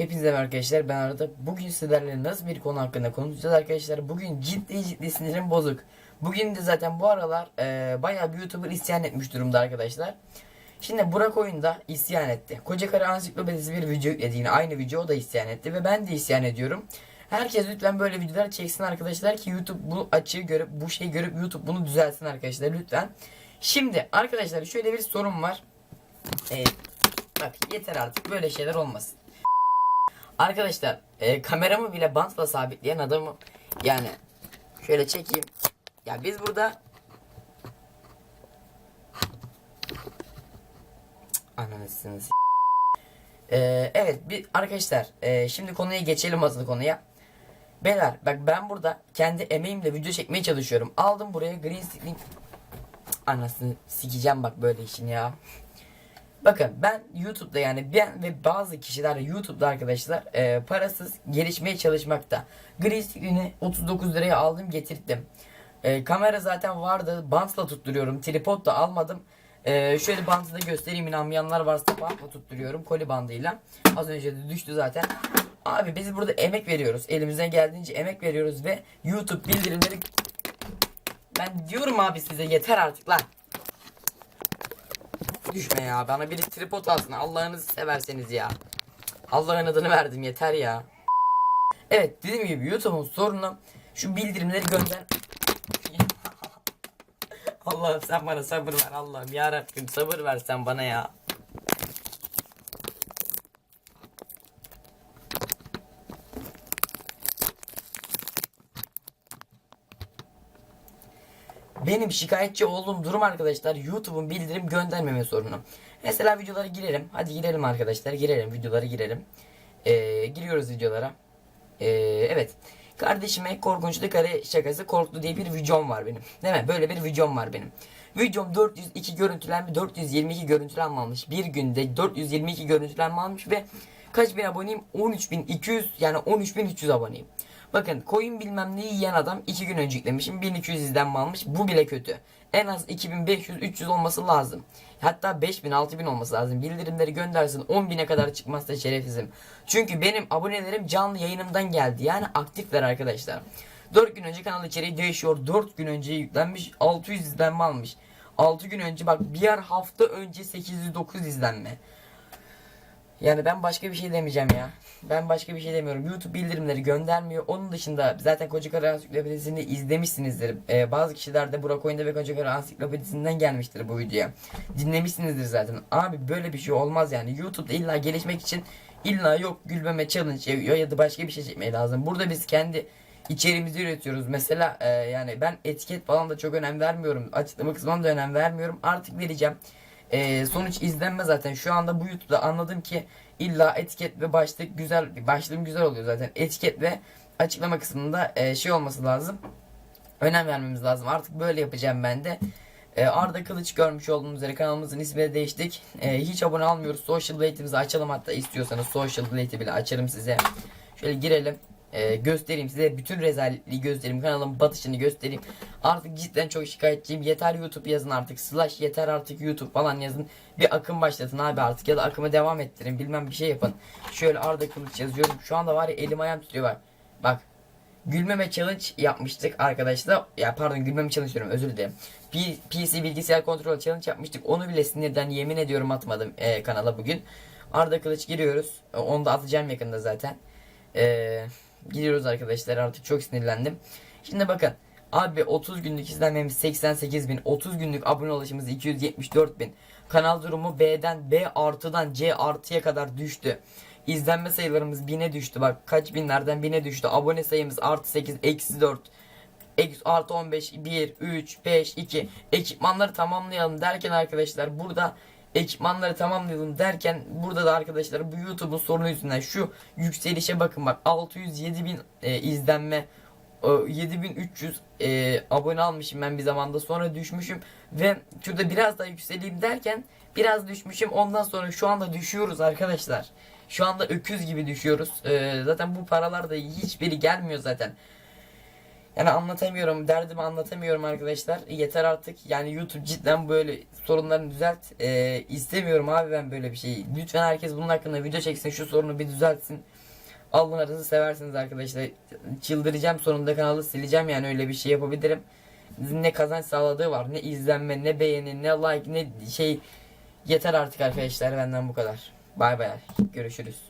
Hepinize arkadaşlar ben Arda. Bugün sizlerle nasıl bir konu hakkında konuşacağız arkadaşlar. Bugün ciddi ciddi sinirim bozuk. Bugün de zaten bu aralar e, bayağı bir YouTuber isyan etmiş durumda arkadaşlar. Şimdi Burak oyunda isyan etti. Koca Karı Ansiklopedisi bir video yükledi yine aynı video o da isyan etti ve ben de isyan ediyorum. Herkes lütfen böyle videolar çeksin arkadaşlar ki YouTube bu açığı görüp bu şeyi görüp YouTube bunu düzelsin arkadaşlar lütfen. Şimdi arkadaşlar şöyle bir sorun var. E, bak yeter artık böyle şeyler olmasın. Arkadaşlar e, kameramı bile bantla sabitleyen adamı yani şöyle çekeyim. Ya biz burada ananısınız. Ee, evet bir arkadaşlar e, şimdi konuya geçelim asıl konuya. Beyler bak ben burada kendi emeğimle video çekmeye çalışıyorum. Aldım buraya green screen anasını sikeceğim bak böyle işin ya. Bakın ben YouTube'da yani ben ve bazı kişiler YouTube'da arkadaşlar e, parasız gelişmeye çalışmakta. Green screen'i 39 liraya aldım getirttim. E, kamera zaten vardı. Bantla tutturuyorum. Tripod da almadım. E, şöyle bantı da göstereyim inanmayanlar varsa bantla tutturuyorum koli bandıyla. Az önce de düştü zaten. Abi biz burada emek veriyoruz. Elimizden geldiğince emek veriyoruz ve YouTube bildirimleri ben diyorum abi size yeter artık lan. Düşme ya. Bana biri tripod alsın. Allah'ınızı severseniz ya. Allah'ın adını verdim yeter ya. Evet dediğim gibi YouTube'un sorunu şu bildirimleri gönder. Allah'ım sen bana sabır ver Allah'ım ya Rabbim sabır ver sen bana ya. Benim şikayetçi olduğum durum arkadaşlar YouTube'un bildirim göndermeme sorunu. Mesela videolara girelim. Hadi girelim arkadaşlar. Girelim videolara girelim. Ee, giriyoruz videolara. Ee, evet. Kardeşime korkunçlu kare şakası korktu diye bir videom var benim. Değil mi? Böyle bir videom var benim. Videom 402 görüntülenme 422 görüntülenme almış. Bir günde 422 görüntülenme almış ve kaç bin aboneyim? 13200 yani 13300 aboneyim. Bakın koyun bilmem neyi yiyen adam 2 gün önce yüklemişim 1200 izlenme almış bu bile kötü. En az 2500-300 olması lazım. Hatta 5000 6000 olması lazım. Bildirimleri göndersin 10.000'e kadar çıkmazsa şerefsizim. Çünkü benim abonelerim canlı yayınımdan geldi. Yani aktifler arkadaşlar. 4 gün önce kanal içeriği değişiyor. 4 gün önce yüklenmiş 600 izlenme almış. 6 gün önce bak bir hafta önce 809 izlenme. Yani ben başka bir şey demeyeceğim ya. Ben başka bir şey demiyorum. YouTube bildirimleri göndermiyor. Onun dışında zaten Koca Karı Ansiklopedisini izlemişsinizdir. Ee, bazı kişiler de Burak Oyunda ve Koca Karı Ansiklopedisinden gelmiştir bu videoya. Dinlemişsinizdir zaten. Abi böyle bir şey olmaz yani. YouTube'da illa gelişmek için illa yok gülmeme challenge ya, ya da başka bir şey çekmeye lazım. Burada biz kendi içeriğimizi üretiyoruz. Mesela e, yani ben etiket falan da çok önem vermiyorum. Açıklama kısmına da önem vermiyorum. Artık vereceğim. E, sonuç izlenme zaten. Şu anda bu YouTube'da anladım ki illa etiket ve başlık güzel başlığım güzel oluyor zaten. Etiket ve açıklama kısmında e, şey olması lazım. Önem vermemiz lazım. Artık böyle yapacağım ben de. E, Arda Kılıç görmüş olduğunuz üzere kanalımızın ismini değiştik. E, hiç abone almıyoruz. Social Blade'imizi açalım hatta istiyorsanız Social Blade'i bile açarım size. Şöyle girelim. E, göstereyim size. Bütün rezalliği göstereyim kanalın batışını göstereyim. Artık cidden çok şikayetçiyim. Yeter YouTube yazın artık. Slash yeter artık YouTube falan yazın. Bir akım başlatın abi artık. Ya da akımı devam ettirin. Bilmem bir şey yapın. Şöyle Arda Kılıç yazıyorum. Şu anda var ya elim ayağım tutuyor bak. Bak. Gülmeme challenge yapmıştık arkadaşlar. Ya pardon gülmeme challenge özür dilerim. P- PC bilgisayar kontrol challenge yapmıştık. Onu bile sinirden yemin ediyorum atmadım e, kanala bugün. Arda Kılıç giriyoruz. Onu da atacağım yakında zaten. Eee Gidiyoruz arkadaşlar artık çok sinirlendim. Şimdi bakın abi 30 günlük izlenmemiz 88 bin 30 günlük abone ulaşımız 274 bin kanal durumu B'den B artıdan C artıya kadar düştü. İzlenme sayılarımız 1000'e düştü bak kaç binlerden 1000'e düştü. Abone sayımız artı 8 eksi 4 eksi artı 15 1 3 5 2 ekipmanları tamamlayalım derken arkadaşlar burada ekipmanları tamamlayalım derken burada da arkadaşlar bu YouTube'un sorunu yüzünden şu yükselişe bakın bak 607 bin e, izlenme e, 7300 e, abone almışım ben bir zamanda sonra düşmüşüm ve şurada biraz daha yükseleyim derken biraz düşmüşüm ondan sonra şu anda düşüyoruz arkadaşlar. Şu anda öküz gibi düşüyoruz. E, zaten bu paralar da hiçbiri gelmiyor zaten Yani anlatamıyorum, derdimi anlatamıyorum arkadaşlar. Yeter artık. Yani YouTube cidden böyle sorunlarını düzelt. Ee, istemiyorum abi ben böyle bir şey. Lütfen herkes bunun hakkında video çeksin, şu sorunu bir düzeltsin. Allah'ınızı seversiniz arkadaşlar. Çıldıracağım sonunda kanalı sileceğim yani öyle bir şey yapabilirim. Ne kazanç sağladığı var, ne izlenme, ne beğeni, ne like, ne şey. Yeter artık arkadaşlar benden bu kadar. Bay bay. Görüşürüz.